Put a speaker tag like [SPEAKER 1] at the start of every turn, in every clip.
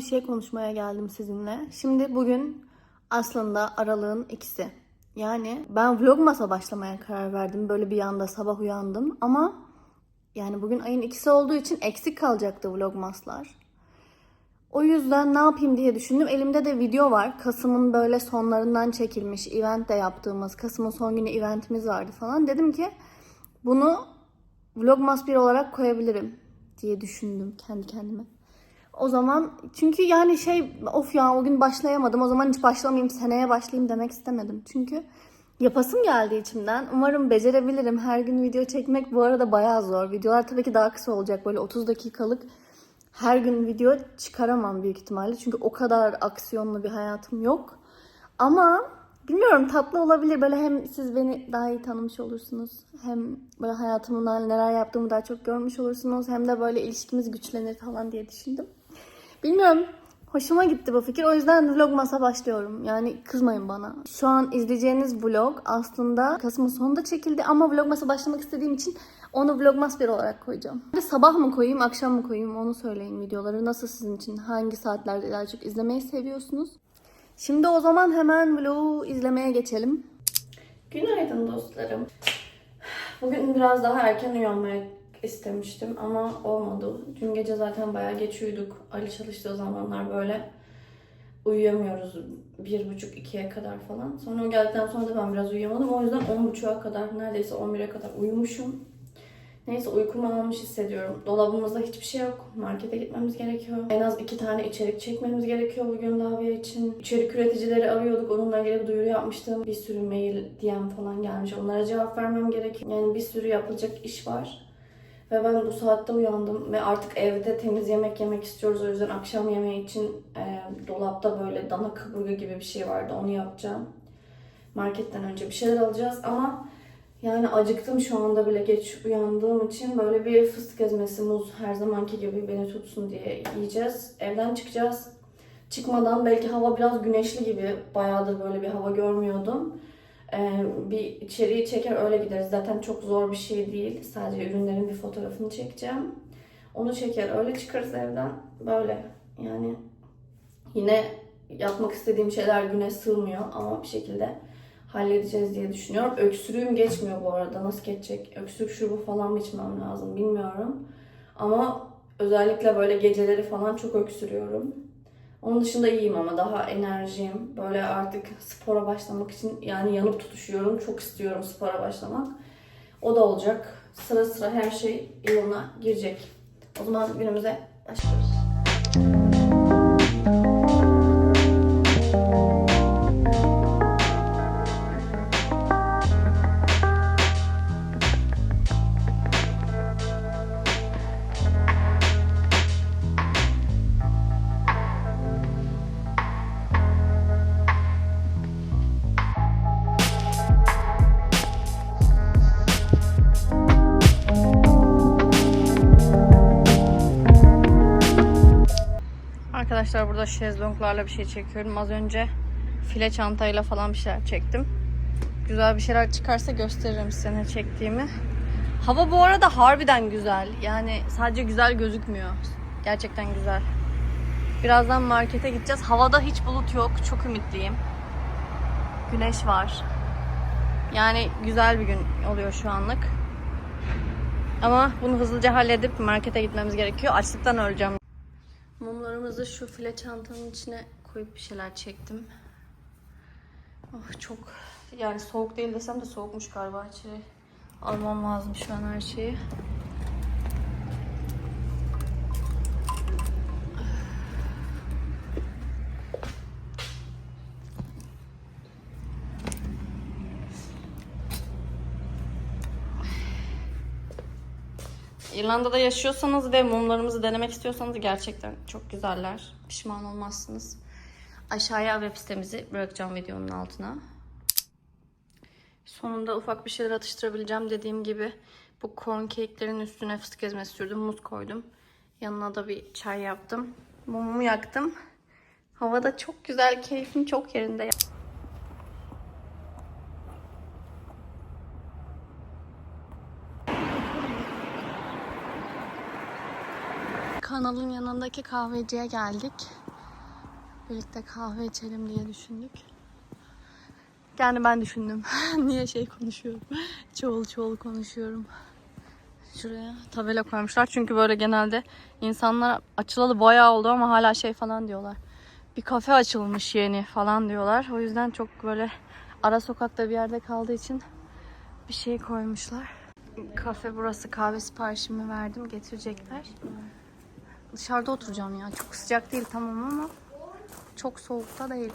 [SPEAKER 1] bir şey konuşmaya geldim sizinle. Şimdi bugün aslında aralığın ikisi. Yani ben vlogmas'a başlamaya karar verdim. Böyle bir anda sabah uyandım ama yani bugün ayın ikisi olduğu için eksik kalacaktı vlogmaslar. O yüzden ne yapayım diye düşündüm. Elimde de video var. Kasım'ın böyle sonlarından çekilmiş event de yaptığımız, Kasım'ın son günü eventimiz vardı falan. Dedim ki bunu Vlogmas 1 olarak koyabilirim diye düşündüm kendi kendime. O zaman çünkü yani şey of ya o gün başlayamadım o zaman hiç başlamayayım seneye başlayayım demek istemedim. Çünkü yapasım geldi içimden. Umarım becerebilirim. Her gün video çekmek bu arada bayağı zor. Videolar tabii ki daha kısa olacak böyle 30 dakikalık. Her gün video çıkaramam büyük ihtimalle. Çünkü o kadar aksiyonlu bir hayatım yok. Ama bilmiyorum tatlı olabilir. Böyle hem siz beni daha iyi tanımış olursunuz. Hem böyle hayatımdan neler yaptığımı daha çok görmüş olursunuz. Hem de böyle ilişkimiz güçlenir falan diye düşündüm. Bilmiyorum. Hoşuma gitti bu fikir. O yüzden vlogmas'a başlıyorum. Yani kızmayın bana. Şu an izleyeceğiniz vlog aslında Kasım'ın sonunda çekildi ama vlogmas'a başlamak istediğim için onu vlogmas bir olarak koyacağım. Sabah mı koyayım, akşam mı koyayım onu söyleyin videoları. Nasıl sizin için? Hangi saatlerde daha çok izlemeyi seviyorsunuz? Şimdi o zaman hemen vlogu izlemeye geçelim. Günaydın dostlarım. Bugün biraz daha erken uyanmaya istemiştim ama olmadı. Dün gece zaten bayağı geç uyuduk. Ali çalıştığı zamanlar böyle uyuyamıyoruz. Bir buçuk ikiye kadar falan. Sonra o geldikten sonra da ben biraz uyuyamadım. O yüzden on buçuğa kadar neredeyse 11'e kadar uyumuşum. Neyse uykumu almış hissediyorum. Dolabımızda hiçbir şey yok. Markete gitmemiz gerekiyor. En az iki tane içerik çekmemiz gerekiyor bugün Lavia için. İçerik üreticileri arıyorduk. Onunla ilgili duyuru yapmıştım. Bir sürü mail, DM falan gelmiş. Onlara cevap vermem gerekiyor. Yani bir sürü yapılacak iş var. Ve ben bu saatte uyandım ve artık evde temiz yemek yemek istiyoruz. O yüzden akşam yemeği için e, dolapta böyle dana kaburga gibi bir şey vardı. Onu yapacağım. Marketten önce bir şeyler alacağız ama yani acıktım şu anda bile geç uyandığım için böyle bir fıstık ezmesi, muz her zamanki gibi beni tutsun diye yiyeceğiz. Evden çıkacağız. Çıkmadan belki hava biraz güneşli gibi. Bayağıdır böyle bir hava görmüyordum. Ee, bir içeriği çeker öyle gideriz. Zaten çok zor bir şey değil. Sadece ürünlerin bir fotoğrafını çekeceğim. Onu çeker öyle çıkarız evden. Böyle yani yine yapmak istediğim şeyler güne sığmıyor ama bir şekilde halledeceğiz diye düşünüyorum. Öksürüğüm geçmiyor bu arada. Nasıl geçecek? Öksürük şurubu falan mı içmem lazım bilmiyorum. Ama özellikle böyle geceleri falan çok öksürüyorum. Onun dışında iyiyim ama daha enerjiyim. Böyle artık spora başlamak için yani yanıp tutuşuyorum. Çok istiyorum spora başlamak. O da olacak. Sıra sıra her şey yoluna girecek. O zaman günümüze başlıyoruz. Burada şezlonglarla bir şey çekiyorum. Az önce file çantayla falan bir şeyler çektim. Güzel bir şeyler çıkarsa gösteririm size ne çektiğimi. Hava bu arada harbiden güzel. Yani sadece güzel gözükmüyor. Gerçekten güzel. Birazdan markete gideceğiz. Havada hiç bulut yok. Çok ümitliyim. Güneş var. Yani güzel bir gün oluyor şu anlık. Ama bunu hızlıca halledip markete gitmemiz gerekiyor. Açlıktan öleceğim. Mumlarımızı şu file çantanın içine koyup bir şeyler çektim. Oh çok yani soğuk değil desem de soğukmuş galiba içeri. Almam lazım şu an her şeyi. İrlanda'da yaşıyorsanız ve mumlarımızı denemek istiyorsanız gerçekten çok güzeller. Pişman olmazsınız. Aşağıya web sitemizi bırakacağım videonun altına. Sonunda ufak bir şeyler atıştırabileceğim dediğim gibi bu corn cake'lerin üstüne fıstık ezmesi sürdüm, muz koydum. Yanına da bir çay yaptım. Mumumu yaktım. Hava da çok güzel, keyfim çok yerinde. Kanalın yanındaki kahveciye geldik. Birlikte kahve içelim diye düşündük. Yani ben düşündüm. Niye şey konuşuyorum? Çoğul çoğul konuşuyorum. Şuraya tabela koymuşlar. Çünkü böyle genelde insanlar açılalı bayağı oldu ama hala şey falan diyorlar. Bir kafe açılmış yeni falan diyorlar. O yüzden çok böyle ara sokakta bir yerde kaldığı için bir şey koymuşlar. Kafe burası. Kahve siparişimi verdim. Getirecekler. Dışarıda oturacağım ya. Çok sıcak değil tamam ama çok soğukta değil.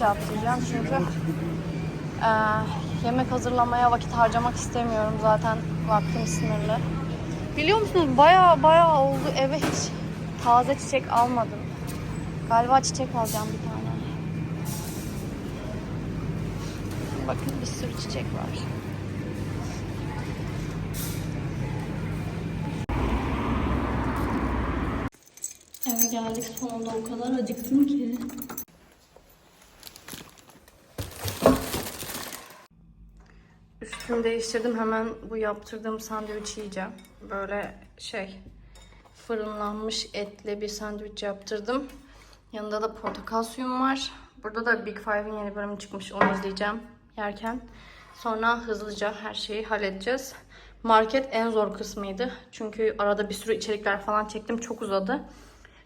[SPEAKER 1] Yaptıracağım çünkü eee, yemek hazırlamaya vakit harcamak istemiyorum zaten vaktim sınırlı. Biliyor musunuz baya baya oldu eve hiç taze çiçek almadım. Galiba çiçek alacağım bir tane. Bakın bir sürü çiçek var. Eve geldik sonunda o kadar acıktım ki. Üstümü değiştirdim hemen bu yaptırdığım sandviç yiyeceğim. Böyle şey fırınlanmış etli bir sandviç yaptırdım. Yanında da portakal suyum var. Burada da Big Five'in yeni bölümü çıkmış. Onu izleyeceğim yerken. Sonra hızlıca her şeyi halledeceğiz. Market en zor kısmıydı. Çünkü arada bir sürü içerikler falan çektim. Çok uzadı.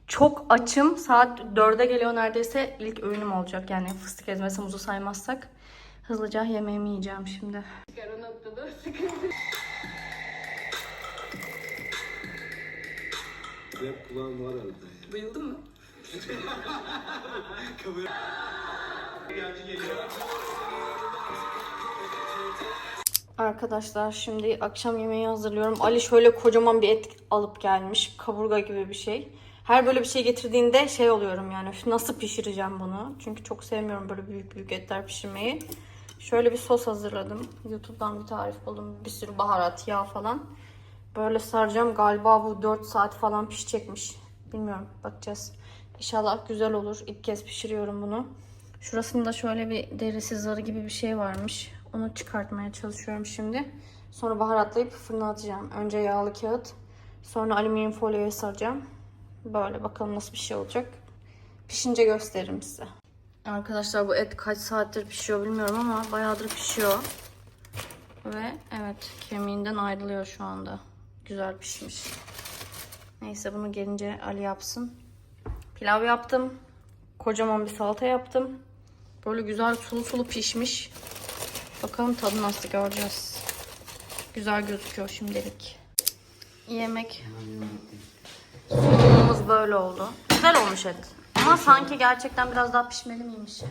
[SPEAKER 1] Çok açım. Saat 4'e geliyor neredeyse. İlk öğünüm olacak. Yani fıstık ezmesi muzu saymazsak. Hızlıca yemeğimi yiyeceğim şimdi.
[SPEAKER 2] Rap kulağım var arada ya.
[SPEAKER 3] Bayıldın mı?
[SPEAKER 1] Arkadaşlar şimdi akşam yemeği hazırlıyorum. Ali şöyle kocaman bir et alıp gelmiş. Kaburga gibi bir şey. Her böyle bir şey getirdiğinde şey oluyorum yani "Üf, nasıl pişireceğim bunu? Çünkü çok sevmiyorum böyle büyük büyük etler pişirmeyi. Şöyle bir sos hazırladım. YouTube'dan bir tarif buldum. Bir sürü baharat, yağ falan. Böyle saracağım. Galiba bu 4 saat falan pişecekmiş. Bilmiyorum. Bakacağız. İnşallah güzel olur. İlk kez pişiriyorum bunu. Şurasında şöyle bir derisi zarı gibi bir şey varmış. Onu çıkartmaya çalışıyorum şimdi. Sonra baharatlayıp fırına atacağım. Önce yağlı kağıt. Sonra alüminyum folyoya saracağım. Böyle bakalım nasıl bir şey olacak. Pişince gösteririm size. Arkadaşlar bu et kaç saattir pişiyor bilmiyorum ama bayağıdır pişiyor. Ve evet kemiğinden ayrılıyor şu anda. Güzel pişmiş. Neyse bunu gelince Ali yapsın. Pilav yaptım. Kocaman bir salata yaptım. Böyle güzel sulu sulu pişmiş. Bakalım tadı nasıl göreceğiz. Güzel gözüküyor şimdilik. Yemek. Sunumumuz böyle oldu. Güzel olmuş et. Ama sanki gerçekten biraz daha pişmeli miymiş?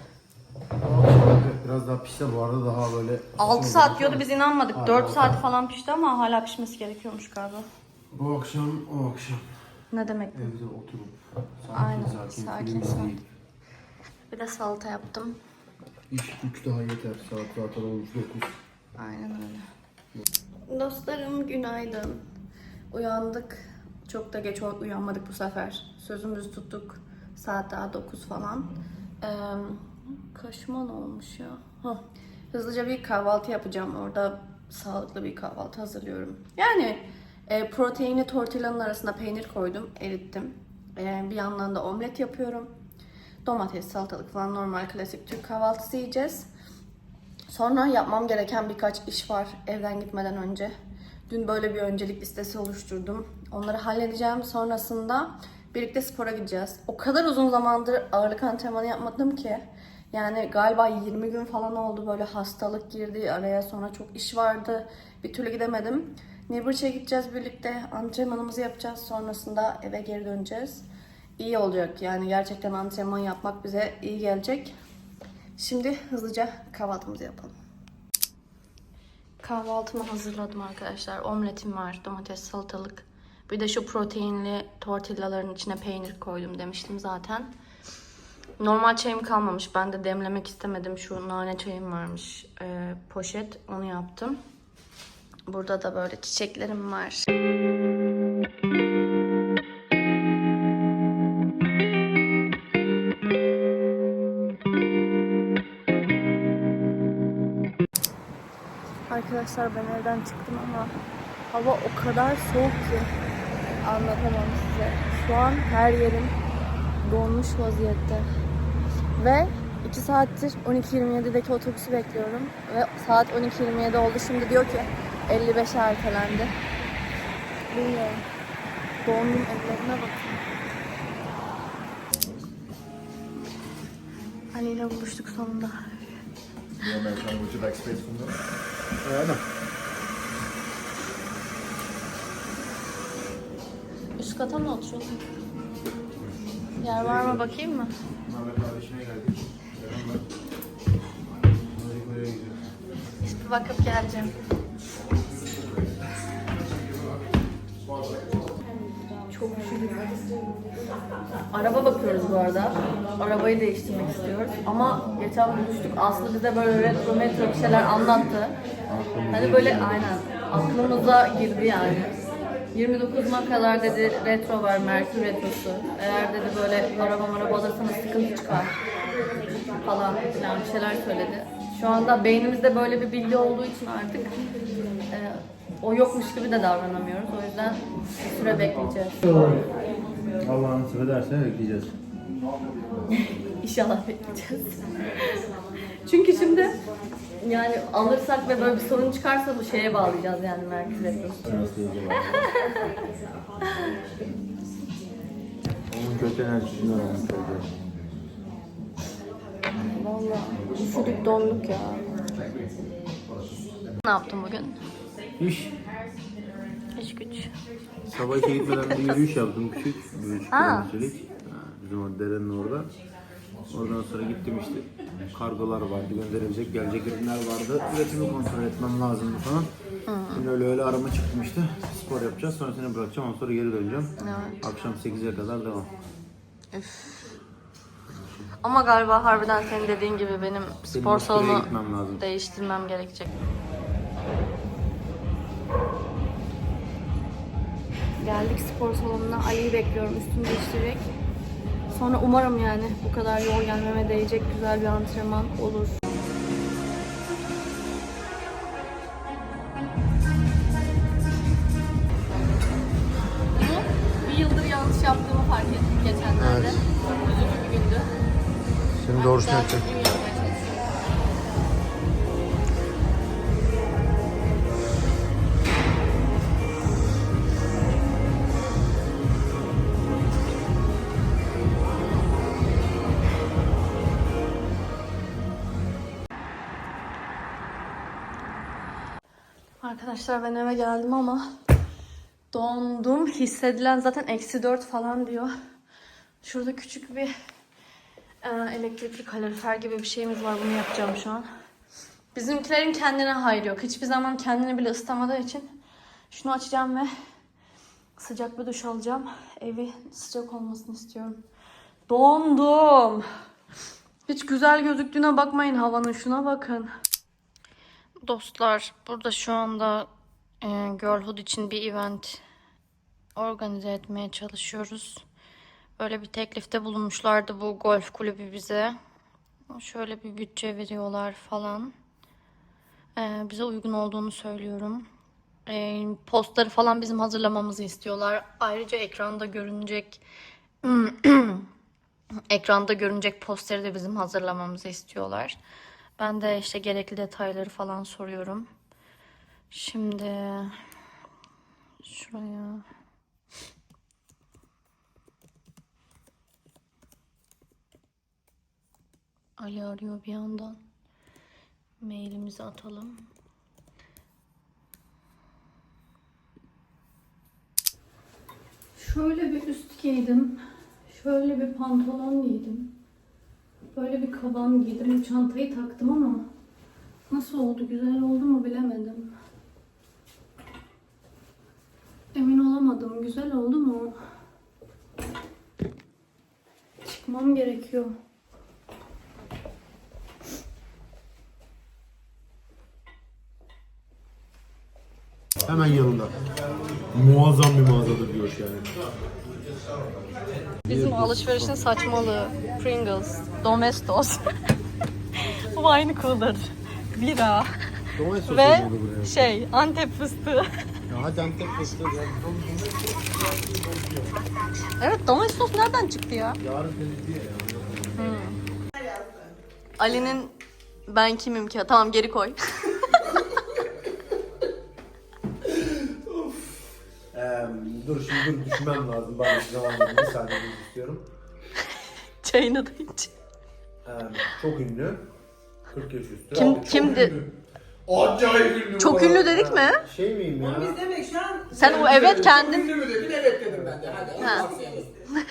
[SPEAKER 2] Biraz daha pişse bu arada daha böyle...
[SPEAKER 1] 6 saat diyordu biz inanmadık. 4 saat falan pişti ama hala pişmesi gerekiyormuş galiba.
[SPEAKER 2] Bu akşam, o akşam
[SPEAKER 1] Ne demek bu?
[SPEAKER 2] evde oturup sakin
[SPEAKER 1] Aynen,
[SPEAKER 2] sakin,
[SPEAKER 1] sakin, sakin. Bir de salata yaptım.
[SPEAKER 2] iş güç daha yeter. Saat zaten olmuş 9.
[SPEAKER 1] Aynen öyle. Dostlarım günaydın. Uyandık. Çok da geç uyanmadık bu sefer. Sözümüzü tuttuk. Saat daha 9 falan. Ee, kaşıma ne olmuş ya? Hah. Hızlıca bir kahvaltı yapacağım. Orada sağlıklı bir kahvaltı hazırlıyorum. Yani e, proteini tortillanın arasında peynir koydum, erittim. E, bir yandan da omlet yapıyorum. Domates, salatalık falan normal klasik Türk kahvaltısı yiyeceğiz. Sonra yapmam gereken birkaç iş var evden gitmeden önce. Dün böyle bir öncelik listesi oluşturdum. Onları halledeceğim. Sonrasında birlikte spora gideceğiz. O kadar uzun zamandır ağırlık antrenmanı yapmadım ki. Yani galiba 20 gün falan oldu böyle hastalık girdi araya sonra çok iş vardı. Bir türlü gidemedim. Neighborç'a gideceğiz birlikte. Antrenmanımızı yapacağız. Sonrasında eve geri döneceğiz. iyi olacak. Yani gerçekten antrenman yapmak bize iyi gelecek. Şimdi hızlıca kahvaltımızı yapalım. Kahvaltımı hazırladım arkadaşlar. Omletim var, domates, salatalık. Bir de şu proteinli tortillaların içine peynir koydum demiştim zaten. Normal çayım kalmamış. Ben de demlemek istemedim. Şu nane çayım varmış. Ee, poşet. Onu yaptım. Burada da böyle çiçeklerim var. Arkadaşlar ben evden çıktım ama hava o kadar soğuk ki anlatamam size. Şu an her yerim donmuş vaziyette. Ve 2 saattir 12.27'deki otobüsü bekliyorum. Ve saat 12.27 oldu. Şimdi diyor ki 55'e ertelendi. Bilmiyorum. Dondum ellerime bakın. İle buluştuk sonunda.
[SPEAKER 2] Yeah, man, would you like space from
[SPEAKER 1] kata mı oturuyorsun? Yer var mı bakayım mı? Bir bakıp geleceğim. Çok üşüdük. Araba bakıyoruz bu arada. Arabayı değiştirmek istiyoruz. Ama geçen buluştuk. Aslı bize böyle retro metro bir şeyler anlattı. Hani böyle aynen aklımıza girdi yani. 29 kadar dedi retro var, Merkür retrosu. Eğer dedi böyle araba maraba alırsanız sıkıntı çıkar falan filan bir şeyler söyledi. Şu anda beynimizde böyle bir bilgi olduğu için artık e, o yokmuş gibi de davranamıyoruz. O yüzden süre bekleyeceğiz.
[SPEAKER 2] Allah nasip ederse bekleyeceğiz.
[SPEAKER 1] İnşallah bekleyeceğiz. Çünkü şimdi yani alırsak ve böyle bir sorun çıkarsa bu şeye bağlayacağız yani Retrosu.
[SPEAKER 2] Onun kötü enerjisini öğrenmiş
[SPEAKER 1] Valla üşüdük donduk ya. Ne yaptın bugün?
[SPEAKER 2] İş.
[SPEAKER 1] İş güç.
[SPEAKER 2] Sabah gitmeden bir yürüyüş yaptım küçük. Bir üç
[SPEAKER 1] Ha.
[SPEAKER 2] kilometrelik. Ha, Bizim o derenin orada. Oradan sonra gittim işte. Kargolar vardı, gönderilecek, gelecek ürünler vardı. Üretimi kontrol etmem lazımdı falan. Şimdi öyle öyle arama çıktım işte. Spor yapacağız, sonra seni bırakacağım, ondan sonra geri döneceğim.
[SPEAKER 1] Evet.
[SPEAKER 2] Akşam 8'e kadar devam.
[SPEAKER 1] Ama galiba harbiden senin dediğin gibi benim spor salonu
[SPEAKER 2] gitmem lazım.
[SPEAKER 1] değiştirmem gerekecek. Geldik spor salonuna. Ali'yi bekliyorum. Üstünü değiştirecek. Sonra umarım yani bu kadar yol gelmeme değecek güzel bir antrenman olur. Bunu bir yıldır yanlış yaptığımı fark ettim geçenlerde.
[SPEAKER 2] Evet.
[SPEAKER 1] Üzücü bir gündü.
[SPEAKER 2] Şimdi doğrusunu yapacağım.
[SPEAKER 1] Arkadaşlar ben eve geldim ama dondum. Hissedilen zaten eksi 4 falan diyor. Şurada küçük bir e, elektrikli kalorifer gibi bir şeyimiz var. Bunu yapacağım şu an. Bizimkilerin kendine hayır yok. Hiçbir zaman kendini bile ıslamadığı için şunu açacağım ve sıcak bir duş alacağım. Evi sıcak olmasını istiyorum. Dondum. Hiç güzel gözüktüğüne bakmayın havanın. Şuna bakın. Dostlar burada şu anda e, Girlhood için bir event organize etmeye çalışıyoruz. Böyle bir teklifte bulunmuşlardı bu golf kulübü bize. Şöyle bir bütçe veriyorlar falan. E, bize uygun olduğunu söylüyorum. E, postları falan bizim hazırlamamızı istiyorlar. Ayrıca ekranda görünecek ekranda görünecek posteri de bizim hazırlamamızı istiyorlar. Ben de işte gerekli detayları falan soruyorum. Şimdi şuraya Ali arıyor bir yandan. Mailimizi atalım. Şöyle bir üst giydim. Şöyle bir pantolon giydim. Böyle bir kaban giydim. Çantayı taktım ama nasıl oldu? Güzel oldu mu bilemedim. Emin olamadım. Güzel oldu mu? Çıkmam gerekiyor.
[SPEAKER 2] Hemen yanında. Muazzam bir mağazadır diyor yani.
[SPEAKER 1] Bizim alışverişin saçmalığı. Pringles, Domestos, wine cooler, bira
[SPEAKER 2] Domates
[SPEAKER 1] ve
[SPEAKER 2] sosu oldu buraya.
[SPEAKER 1] şey Antep fıstığı.
[SPEAKER 2] Ya hadi Antep fıstığı. ya.
[SPEAKER 1] Evet Domestos nereden çıktı ya?
[SPEAKER 2] Yarın temizliğe ya.
[SPEAKER 1] Ali'nin ben kimim ki? Tamam geri koy.
[SPEAKER 2] Ee, dur şimdi dur düşünmem lazım. Ben bir zaman bir saniye istiyorum.
[SPEAKER 1] Çayını da iç.
[SPEAKER 2] Ee, çok ünlü. 40 yaş üstü.
[SPEAKER 1] Kim-
[SPEAKER 2] Çok
[SPEAKER 1] kimdi?
[SPEAKER 2] Acayip ünlü. bu
[SPEAKER 1] Çok
[SPEAKER 2] arada.
[SPEAKER 1] ünlü dedik mi?
[SPEAKER 2] Şey miyim ya?
[SPEAKER 3] Biz demek şu an
[SPEAKER 1] Sen o evet kendin.
[SPEAKER 3] ünlü mü dedin? Evet dedim ben de. Hadi
[SPEAKER 1] Ha.
[SPEAKER 3] Allah seni.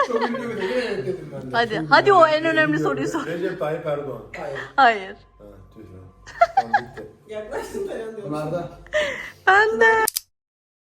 [SPEAKER 3] Çok ünlü mü dedin? Evet dedim ben de.
[SPEAKER 1] Hadi. Hadi o en önemli
[SPEAKER 2] Bilmiyorum.
[SPEAKER 1] soruyu sor.
[SPEAKER 2] Recep Tayyip Erdoğan.
[SPEAKER 3] Hayır.
[SPEAKER 1] Hayır.
[SPEAKER 2] Ha, tüh ya. Tamam bitti.
[SPEAKER 3] Yaklaştın da yandı.
[SPEAKER 2] Bunlarda
[SPEAKER 1] Ben de.